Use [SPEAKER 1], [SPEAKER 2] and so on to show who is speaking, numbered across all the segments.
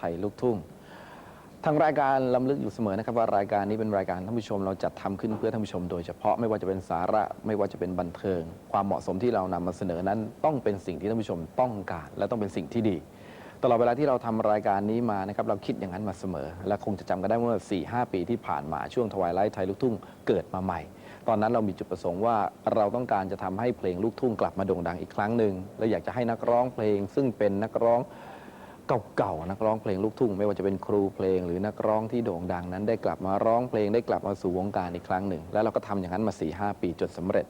[SPEAKER 1] ไทยลูกทุ่ง ทางรายการลำลึกอยู่เสมอนะครับว่ารายการนี้เป็นรายการท่านผู้ชมเราจัดทำขึ้นเพื่อท่านผู้ชม โดยเฉพาะไม่ว่าจะเป็นสาระไม่ว่าจะเป็นบันเทิง ความเหมาะสมที่เรานำมาเสนอนั้น ต้องเป็นสิ่งที่ท่านผู้ชมต้องการ และต้องเป็นสิ่งที่ดี ตลอดเวลาที่เราทำรายการนี้มานะครับเราคิดอย่างนั้นมาเสมอ และคงจะจำกันได้เมื่อ 4-5 ปีที่ผ่านมาช่วงทวายไลท์ไทยลูกทุ่งเกิดมาใหม่ตอนนั้นเรามีจุดประสงค์ว่าเราต้องการจะทำให้เพลงลูกทุ่งกลับมาโด่งดังอีกครั้งหนึ่งและอยากจะให้นักร้องเพลงซึ่งเป็นนักร้อง เก่าๆนักร้องเพลงลูกทุ่ง ไม่ว่าจะเป็นครูเพลง หรือนักร้องที่โด่งดังนั้น ได้กลับมาร้องเพลงได้กลับมาสู่วงการอีกครั้งหนึ่ง และเราก็ทำอย่างนั้นมา4ีหปีจนสำเร็จ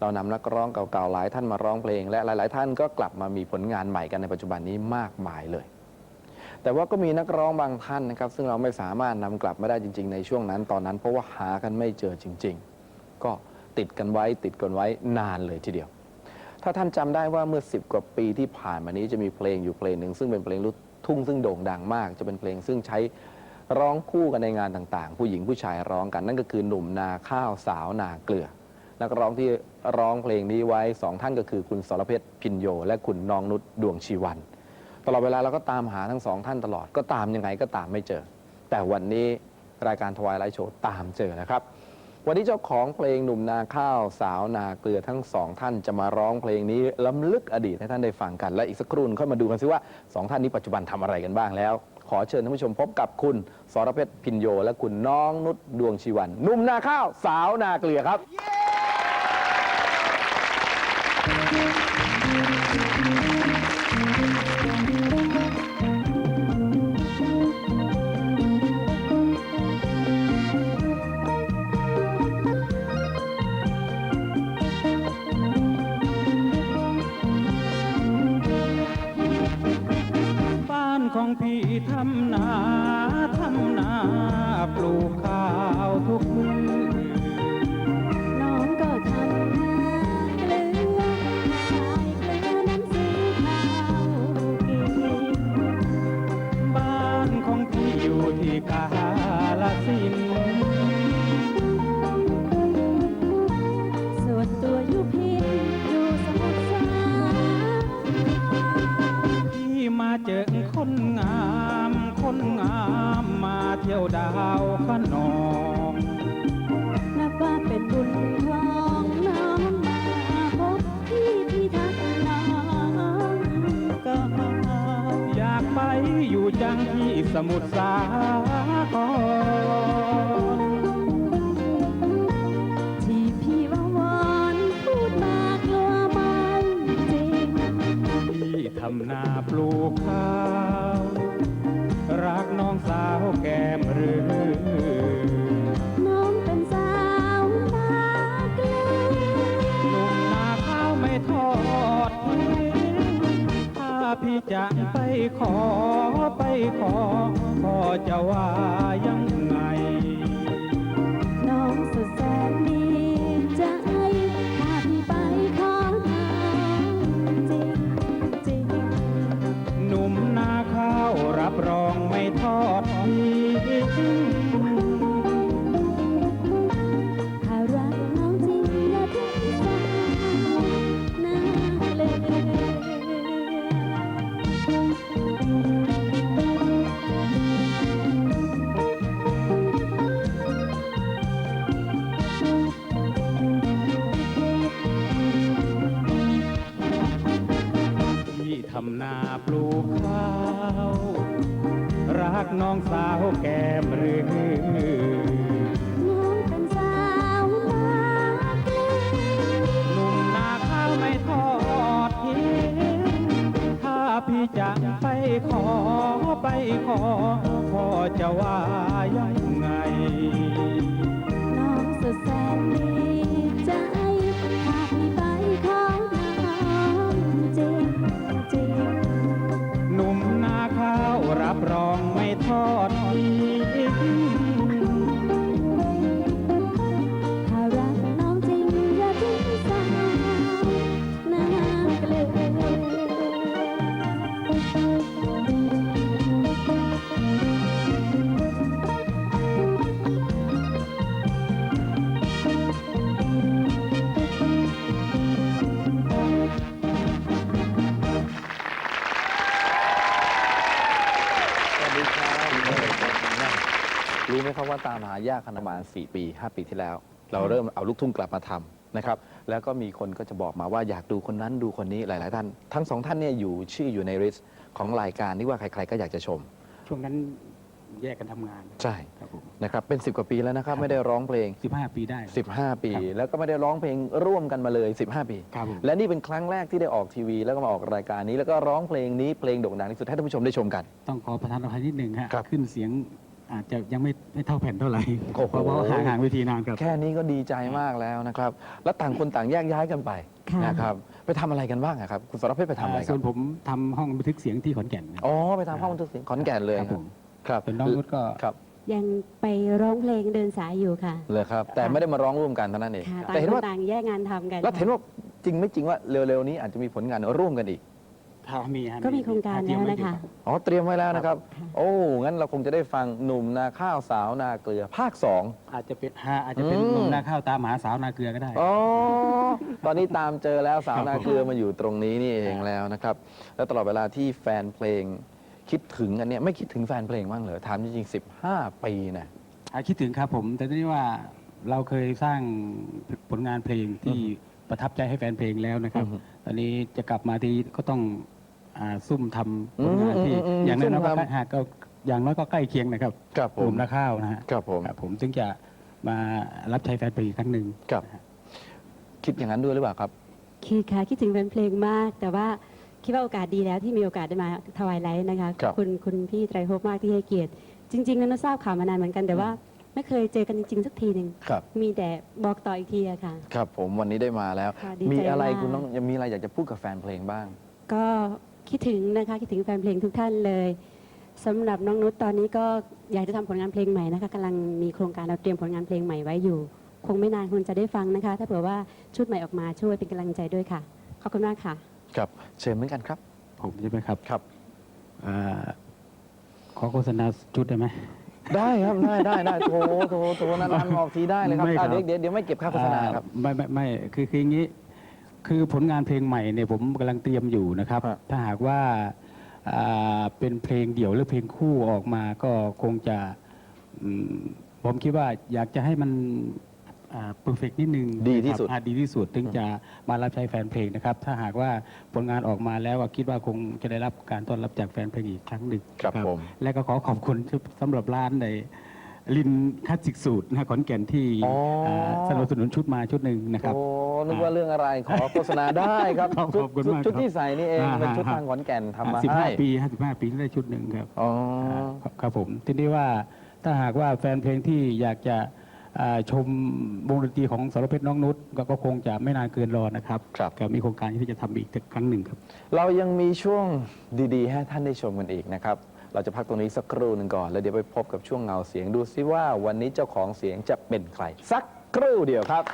[SPEAKER 1] เรานำนักร้องเก่าๆหลายท่านมาร้องเพลง และหลาย ๆ ท่านก็กลับมามีผลงานใหม่กันในปัจจุบันนี้มากมายเลย แต่ว่าก็มีนักร้องบางท่านนะครับ ซึ่งเราไม่สามารถนำกลับมาได้จริง ๆ ในช่วงนั้น ตอนนั้นเพราะว่าหากันไม่เจอจริง ๆ ก็ติดกันไว้ติดกันไว้นานเลยทีเดียว ถ้าท่านจำได้ว่าเมื่อ 10 กว่าปีที่ผ่านมานี้จะมีเพลงอยู่เพลงหนึ่งซึ่งเป็นเพลงลูกทุ่งซึ่งโด่งดังมาก จะเป็นเพลงซึ่งใช้ร้องคู่กันในงานต่างๆ ผู้หญิงผู้ชายร้องกันนั่นก็คือหนุ่มนาข้าวสาวนาเกลือ นักร้องที่ร้องเพลงนี้ไว้สองท่านก็คือคุณสรเพชรพินโย และคุณน้องนุชดวงชีวัน ตลอดเวลาเราก็ตามหาทั้งสองท่านตลอดก็ตามยังไงก็ตามไม่เจอ แต่วันนี้รายการทวายไลท์โชว์ตามเจอนะครับ วันนี้เจ้าของเพลงหนุ่มนาข้าวสาวนาเกลือทั้งสองท่านจะมาร้องเพลงนี้ล้ำลึกอดีตให้ท่านได้ฟังกัน และอีกสักครู่ค่อยมาดูกันซิว่าสองท่านนี้ปัจจุบันทำอะไรกันบ้างแล้ว ขอเชิญท่านผู้ชมพบกับคุณสรเพชรพินโย และคุณน้องนุชดวงชีวันหนุ่มนาข้าวสาวนาเกลือครับ
[SPEAKER 2] บ้ ทำนาทำนาปลูกข้าวทุกมื้อ
[SPEAKER 3] น้องก็ทำนาเกลือขายเกลือน้ำซื้อข้าวกิน
[SPEAKER 2] บ้านของพี่อยู่ที่กาลสิน
[SPEAKER 3] ส่วนตัวอยู่พินอยู่สมุทรสา
[SPEAKER 2] ครพี่มาเจอ
[SPEAKER 3] อ
[SPEAKER 2] ยู่จังที่สมุทรสาคร
[SPEAKER 3] ที่พี่ว่าวอนพูดมากลัวไม่จริง
[SPEAKER 2] พี่ทำนาปลูกข้าว รักน้องสาวแก้ม จะไปขอไปขอพ่อจะว่ายังไง
[SPEAKER 3] ดีครั
[SPEAKER 2] บรู้ไหม
[SPEAKER 3] ครั
[SPEAKER 2] บ
[SPEAKER 3] ว่า
[SPEAKER 1] ตามหายากขนาดะมาสี่ปีห้าปีที่แล้ว เราเริ่มเอาลูกทุ่งกลับมาทำนะครับ แล้วก็มีคนก็จะบอกมาว่าอยากดูคนนั้นดูคนนี้หลาย ๆ ท่าน ทั้งสองท่านเนี่ยอยู่ชื่ออยู่ในริสของรายการที่ว่าใคร ๆ ก็อยากจะชม
[SPEAKER 2] ช่วงนั้น แยกกันทำงาน
[SPEAKER 1] ใช่
[SPEAKER 2] ครับผม
[SPEAKER 1] นะครับเป็น 10 กว่าปีแล้วนะครับ ไม่ได้ร้องเพลง
[SPEAKER 2] สิบห้าปีได้
[SPEAKER 1] 15 ปี
[SPEAKER 2] ครับ
[SPEAKER 1] แล้วก็ไม่ได้ร้องเพลงร่วมกันมาเลย 15 ปี
[SPEAKER 2] ครับผม
[SPEAKER 1] และนี่เป็นครั้งแรกที่ได้ออกทีวี แล้วก็มาออกรายการนี้ แล้วก็ร้องเพลงนี้เพลงโด่งดังที่สุดให้ท่านผู้ชมได้ชมกัน
[SPEAKER 2] ต้องขอประทานอภัยนิดหนึ่งฮะ
[SPEAKER 1] ครับ
[SPEAKER 2] ขึ้นเสียงอาจจะยังไม่ไม่เท่าแผ่นเท่าไหร่
[SPEAKER 1] โอ้โห
[SPEAKER 2] เพราะว่าห่างห่างเวทีนานครับ
[SPEAKER 1] แค่นี้ก็ดีใจมากแล้วนะครับ แล้วต่างคนต่างแยกย้ายกันไป
[SPEAKER 3] ค่ะ
[SPEAKER 1] นะครับไปทำอะไรกันบ้างอะครับคุณสรเพชรไปทำอะไร
[SPEAKER 2] อ่า
[SPEAKER 1] ค
[SPEAKER 2] ส่
[SPEAKER 1] รั
[SPEAKER 2] วน
[SPEAKER 1] บ
[SPEAKER 2] ผมทำห้องบันทึกเสียงที่ขอนแก่นนะ
[SPEAKER 1] อ๋อไปทำห้องบันทึกเสียงขอนแก่นเลย
[SPEAKER 2] ครับผม
[SPEAKER 1] ครับ
[SPEAKER 2] ส่วนน้องนุชก็
[SPEAKER 1] ครับ
[SPEAKER 3] ยังไปร้องเพลงเดินสายอยู่ค่ะ
[SPEAKER 1] เลยครับ แต่ไม่ได้มาร้องร่วมกันเท่านั้นเอง
[SPEAKER 3] ค่ะต่าง
[SPEAKER 1] แต่เห็น
[SPEAKER 3] คน
[SPEAKER 1] ว่า
[SPEAKER 3] ต่างแยกงานทำกัน
[SPEAKER 1] แล้ว
[SPEAKER 3] ค่ะ
[SPEAKER 1] เห็นว่าจริงไม่จริงว่าเร็วๆนี้อาจจะมีผลงานร่วมกันอีก
[SPEAKER 2] ถ้ามีฮะ
[SPEAKER 3] ก็มีโครงการแล้วนะคะ
[SPEAKER 1] อ๋อเตรียมไว้แล้วนะครับ
[SPEAKER 3] ค่ะ
[SPEAKER 1] โอ้งั้นเราคงจะได้ฟังหนุ่มนาข้าวสาวนาเกลือภาคสอง
[SPEAKER 2] อาจจะเป็นฮะอาจจะเป็น
[SPEAKER 1] อืม
[SPEAKER 2] หนุ่มนาข้าวตามหาสาวนาเกลือก็ได้
[SPEAKER 1] อ๋อ ตอนนี้ตามเจอแล้วสาว
[SPEAKER 2] ครับ
[SPEAKER 1] นาเกลือมาอยู่ตรงนี้นี่เองแล้วนะครับ แล้วตลอดเวลาที่แฟนเพลง คิดถึงอันเนี้ยไม่คิดถึงแฟนเพลงบ้างเหรอถามจริงๆ15 ปีนะ
[SPEAKER 2] อะคิดถึงครับผม แต่ทีนี้ว่าเราเคยสร้างผลงานเพลงที่ประทับใจให้แฟนเพลงแล้วนะครับ
[SPEAKER 1] อือฮึ
[SPEAKER 2] ตอนนี้จะกลับมาที่ก็ต้องอ่าซุ่มทำผลงานที่
[SPEAKER 1] อืมอืมอืม
[SPEAKER 2] อย่างน้อยๆ
[SPEAKER 1] ซุ่
[SPEAKER 2] ก็
[SPEAKER 1] มทำ
[SPEAKER 2] ใกล้หากก็อย่างน้อยก็ใกล้เคียงนะครับ
[SPEAKER 1] ครับผ
[SPEAKER 2] กลุ่
[SPEAKER 1] ม
[SPEAKER 2] มนาข้าวนะฮะ
[SPEAKER 1] ครับผม
[SPEAKER 2] ครับผมจึงจะมารับใช้แฟนเพลงอีกครั้งหนึ่ง
[SPEAKER 1] ครับ คิดอย่างนั้นด้วยหรือเปล่าครับ
[SPEAKER 3] คิดค่ะคิดถึงแฟนเพลงมาก แต่ว่า คิดว่าโอกาสดีแล้วที่มีโอกาสได้มาถวายไลฟ์นะคะ
[SPEAKER 1] ครับ
[SPEAKER 3] ณคุณพี่ไตรภพมากที่ให้เกียรติ จริงๆนั้นทราบข่าวมานานเหมือนกัน แต่ว่าไม่เคยเจอกันจริงๆสักทีหนึ่ง
[SPEAKER 1] ครับ
[SPEAKER 3] มีแต่บอกต่ออีกทีอะค่ะ
[SPEAKER 1] ครับผมวันนี้ได้มาแล้ว
[SPEAKER 3] ค่ะดีใจ
[SPEAKER 1] มีอะไร
[SPEAKER 3] มาก
[SPEAKER 1] คุณต้องยังมีอะไรอยากจะพูดกับแฟนเพลงบ้าง
[SPEAKER 3] ก็คิดถึงนะคะคิดถึงแฟนเพลงทุกท่านเลยสำหรับน้องนุชตอนนี้ก็อยากจะทำผลงานเพลงใหม่นะคะกำลังมีโครงการเราเตรียมผลงานเพลงใหม่ไว้อยู่ คงไม่นานคุณจะได้ฟังนะคะ ถ้าเผื่อว่าชุดใหม่ออกมาช่วยเป็นกำลังใจด้วยค่ะขอบคุณมากค่ะ
[SPEAKER 1] ครับเชิญเหมือนกันครับ
[SPEAKER 2] ผมใช่ไหมครับ
[SPEAKER 1] ครับ
[SPEAKER 2] อ่าขอโฆษณาชุดได้ไหม
[SPEAKER 1] ได้ครับ ได้ได้ได้โทรโทรโทรนานๆออกทีได้เลยครับ
[SPEAKER 2] ไม่
[SPEAKER 1] อะ
[SPEAKER 2] ครับ
[SPEAKER 1] เดี๋ยวเดี๋ยวเดี๋ยวไม่เก็บค่าโฆษณาครับ
[SPEAKER 2] อ่ไม่ไม่ไม่คือคืออย่างนี้ คือผลงานเพลงใหม่เนี่ยผมกำลังเตรียมอยู่นะครับ
[SPEAKER 1] ครับ
[SPEAKER 2] ถ้าหากว่าอ่าเป็นเพลงเดี่ยวหรือเพลงคู่ออกมาก็คงจะอืมผมคิดว่าอยากจะให้มัน เพอร์เฟกนิดนึง
[SPEAKER 1] ดีที่สุด
[SPEAKER 2] ครับอ่าดีที่สุดถึงจะมารับใช้แฟนเพลงนะครับ ถ้าหากว่าผลงานออกมาแล้วก็คิดว่าคงจะได้รับการต้อนรับจากแฟนเพลงอีกครั้งหนึ่ง
[SPEAKER 1] ครับ
[SPEAKER 2] นะ
[SPEAKER 1] ผม
[SPEAKER 2] และก็ขอขอบคุณสำหรับร้านในลินคัตสิกสูตรนะขอนแก่นที่
[SPEAKER 1] อ๋ออ่า
[SPEAKER 2] สนับสนุนชุดมาชุดหนึ่งนะครับ
[SPEAKER 1] โอ้นึกว่าเรื่องอะไรขอโฆษณาได้ครับ
[SPEAKER 2] ขอบ
[SPEAKER 1] ชุด
[SPEAKER 2] คุณ
[SPEAKER 1] ชุด
[SPEAKER 2] มาก
[SPEAKER 1] ชุด
[SPEAKER 2] ครับ
[SPEAKER 1] ที่ใส่นี่เอง
[SPEAKER 2] อ่า
[SPEAKER 1] เป็นชุด
[SPEAKER 2] ฮะ
[SPEAKER 1] ทางขอนแก่นทำมา
[SPEAKER 2] สิบห้า
[SPEAKER 1] ให้
[SPEAKER 2] ปีห้าสิบห้าปีได้ชุดหนึ่งครับ
[SPEAKER 1] อ๋อา
[SPEAKER 2] ครับผมทีนี้ว่าถ้าหากว่าแฟนเพลงที่อยากจะอ่า ชมวงดนตรีของสรเพชรน้องนุชก็ก็คงจะไม่นานเกินรอนะครับ
[SPEAKER 1] ครับ
[SPEAKER 2] ก็มีโครงการที่จะทำอีกครั้งหนึ่งครับ
[SPEAKER 1] เรายังมีช่วงดีๆ ให้ท่านได้ชมกันอีกนะครับ เราจะพักตรงนี้สักครู่หนึ่งก่อน แล้วเดี๋ยวไปพบกับช่วงเงาเสียงดูซิว่าวันนี้เจ้าของเสียงจะเป็นใคร สักครู่เดียวครับ